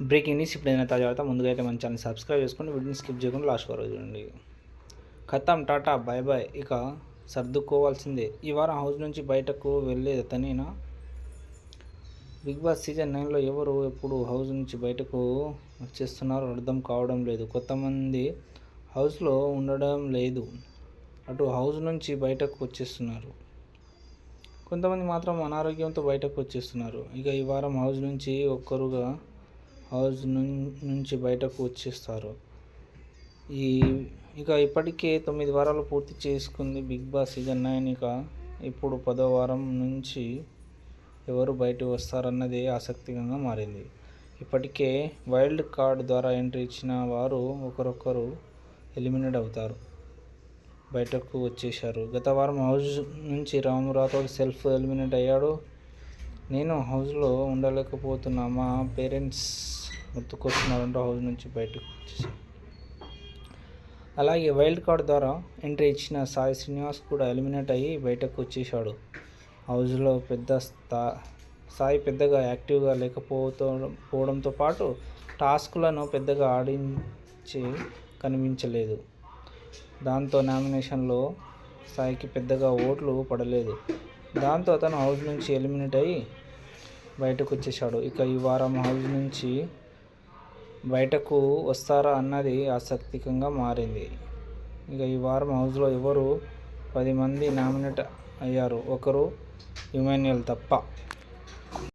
Breaking news ఇప్పుడైనా తాజా వార్త ముందుగా అయితే మన ఛానల్ సబ్స్క్రైబ్ చేసుకొని వీడియోని స్కిప్ చేయకుండా లాస్ట్ వరకు చూడండి. ఖతం టాటా బాయ్ బాయ్ ఇక సర్దుకోవాల్సిందే. ఈ వారం హౌస్ నుంచి బయటకు వెళ్ళేది తనేనా బిగ్ బాస్ సీజన్ నైన్లో ఎవరు ఎప్పుడు హౌస్ నుంచి బయటకు వచ్చేస్తున్నారో అర్థం కావడం లేదు. కొంతమంది హౌస్లో ఉండడం లేదు. అటు హౌస్ నుంచి బయటకు వచ్చేస్తున్నారు. కొంతమంది మాత్రం అనారోగ్యంతో బయటకు వచ్చేస్తున్నారు. ఇక ఈ వారం హౌస్ నుంచి ఒక్కరుగా హౌస్ నుంచి బయటకు వచ్చేస్తారు. ఈ ఇక ఇప్పటికే తొమ్మిది వారాలు పూర్తి చేసుకుంది బిగ్ బాస్ సీజన్ నైన్ ఇక. ఇప్పుడు పదో వారం నుంచి ఎవరు బయటకు వస్తారన్నది ఆసక్తికరంగా మారింది. ఇప్పటికే వైల్డ్ కార్డ్ ద్వారా ఎంట్రీ ఇచ్చిన వారు ఒకరొకరు ఎలిమినేట్ అవుతారు. బయటకు వచ్చేశారు. గత వారం హౌస్ నుంచి రామురాథోడ్ సెల్ఫ్ ఎలిమినేట్ అయ్యాడు. నేను హౌస్లో ఉండలేకపోతున్నా మా పేరెంట్స్ గుర్తుకొస్తున్నారంటూ హౌస్ నుంచి బయటకు వచ్చేసి. అలాగే వైల్డ్ కార్డ్ ద్వారా ఎంట్రీ ఇచ్చిన సాయి శ్రీనివాస్ కూడా ఎలిమినేట్ అయ్యి బయటకు వచ్చేసాడు హౌస్లో పెద్ద స్థా సాయి పెద్దగా యాక్టివ్గా లేకపోతూ పోవడంతో పాటు టాస్కులను పెద్దగా ఆడించి కనిపించలేదు. దాంతో నామినేషన్లో సాయికి పెద్దగా ఓట్లు పడలేదు. దాంతో అతను హౌస్ నుంచి ఎలిమినేట్ అయ్యి బయటకు వచ్చేసాడు ఇక ఈ వారం హౌస్ నుంచి బయటకు వస్తారా అన్నది ఆసక్తికంగా మారింది. ఇక ఈ వారం హౌస్లో ఎవరు పది మంది నామినేట్ అయ్యారు? ఒకరు ఇమాన్యుయల్ తప్ప